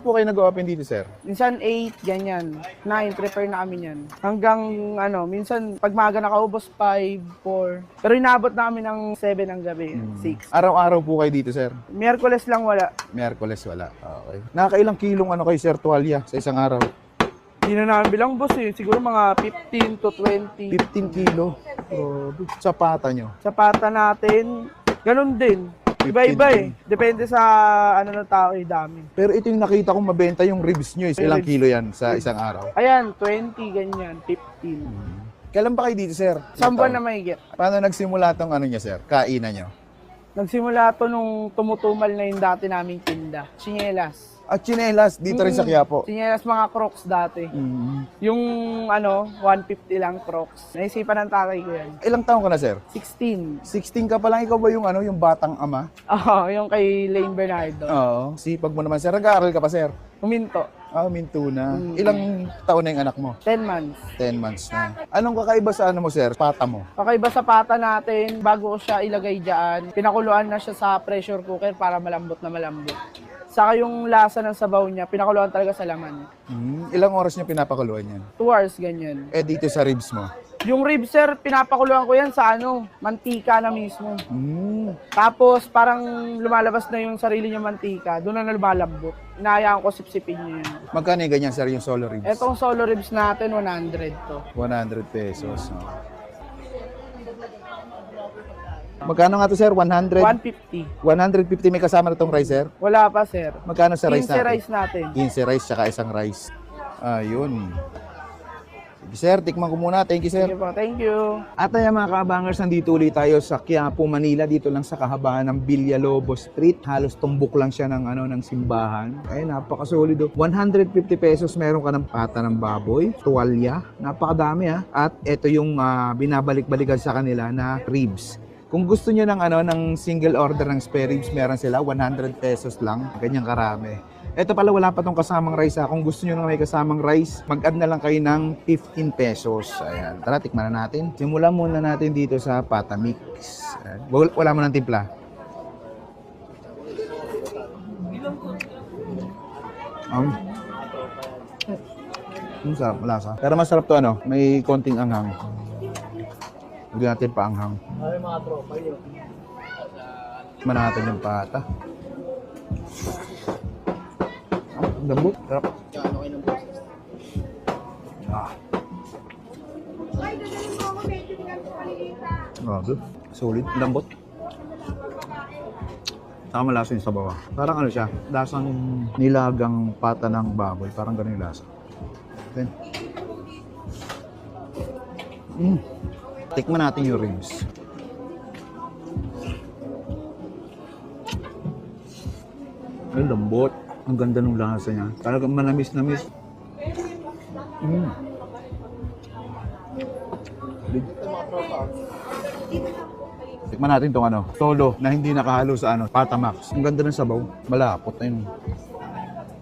Po kayo nag-open dito, sir? Minsan 8, ganyan. 9, prepare na kami yan. Hanggang ano, minsan pag maaga nakaubos 5, 4. Pero inabot namin ng 7 ng gabi, 6. Araw-araw po kayo dito, sir? Miyerkules lang wala. Miyerkules wala. Okay. Nakakailang kilong ano kayo, sir, tuwalya sa isang araw? Hindi na namin bilang boss eh. Siguro mga 15 to 20. 15 kilo. Grabe. Sa pata nyo. Sa pata natin, ganun din. Iba-iba 15 eh. Depende sa ano ng tao eh, dami. Pero ito yung nakita kong mabenta yung ribs nyo. eh. Ilang kilo yan sa isang araw? Ayan, 20, ganyan, 15. Kailan pa kayo dito, sir? Isang buwan na mahigit. Paano nagsimula tong ano niya, sir? Kainan nyo? Nagsimula to nung tumutumal na yung dati naming tinda. Chinelas. At chinelas, dito rin sa Quiapo. Chinelas mga crocs dati. Mm. Yung ano, 150 lang crocs. Naisipan ng tatay ko yan. Ilang taon ka na, sir? 16. 16 ka pa lang. Ikaw ba yung ano, yung batang ama? Oo, yung kay Lane Bernardo. Oo. Sipag mo naman, sir. Nag-aaral ka pa, sir? Huminto. Ah, minto na. Mm. Ilang taon na yung anak mo? 10 months. 10 months na. Anong kakaiba sa ano mo, sir? Pata mo? Kakaiba sa pata natin, bago ko siya ilagay dyan, pinakuluan na siya sa pressure cooker para malambot na malambot. Saka yung lasa ng sabaw niya, pinakuluan talaga sa laman. Hmm. Ilang oras niya pinapakuluan yan? 2 hours, ganyan. Eh, dito sa ribs mo? Yung rib, sir, pinapakuluan ko yan sa ano, mantika na mismo. Hmm. Tapos parang lumalabas na yung sarili niya mantika, doon na lumalambot. Inayaan ko sipsipin niya yun. Magkano yung ganyan, sir, yung solo ribs? Etong solo ribs natin, 100 to. 100 pesos. No? Magkano nga to, sir? 100? 150. 150 may kasama na tong rice, sir? Wala pa, sir. Magkano sa rice 15 natin? rice natin. 15 rice tsaka isang rice. Ayun. Sige, sir. Tikman ko muna. Thank you, sir. Sige po, thank you. At ayan mga kabangers, nandito ulit tayo sa Quiapo, Manila. Dito lang sa kahabaan ng Villalobos Street. Halos tumbok lang siya ng, ano, ng simbahan. Ay, napakasolido. 150 pesos meron ka ng pata ng baboy, tuwalya. Napakadami ha. At ito yung ah, binabalik-balikan sa kanila na ribs. Kung gusto niyo ng ano ng single order ng spare ribs, meron sila 100 pesos lang. Ganyang karami. Ito pala wala pa tong kasamang rice ha. Kung gusto niyo na may kasamang rice, mag-add na lang kayo ng 15 pesos. Ayan. Tara, tikman na natin. Simulan muna natin dito sa pata mix. Wala, wala mo ng timpla. Um, ang sarap, malasa. Pero masarap to ano, may konting anghang. Lagyan natin pa anghang. Ay, mga tropa yun. Tikman natin yung pata. Ah, ang lambot. Sarap. Ah. Grabe. Solid. Lambot. Saka malasa yung sabaw. ah. Parang ano siya, lasang nilagang pata ng baboy. Parang ganun yung lasa. Then, mm. Tikman natin yung ribs. Ay, lambot. Ang ganda ng lasa niya. Talagang manamis-namis. Mm. Tikman natin tong ano, solo na hindi nakahalo sa ano, Patamax. Ang ganda ng sabaw. Malapot na yun.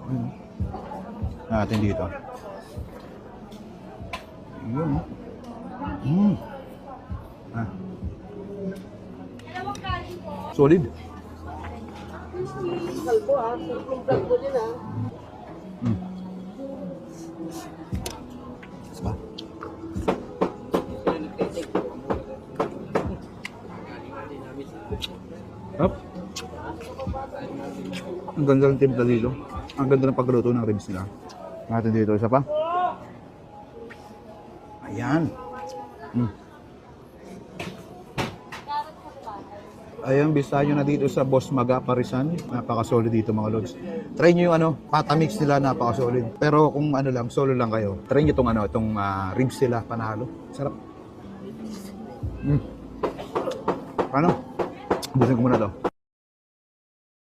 Ayun. Natin dito. Yun. Mm. Ah. Solid. Mm. Diba? Up. Ang ganda ng timpla dito. Ang ganda ng pagluto ng ribs nila. Natin dito isa pa. Ayan. Mm. Ayan, bisa nyo na dito sa Boss Maga Parisan. Napaka-solid dito mga lods. Try nyo yung ano, patamix nila, napaka-solid. Pero kung ano lang, solo lang kayo, try nyo itong ano, itong ah, ribs nila, panalo. Sarap. Mm. Ano? Busin ko muna to.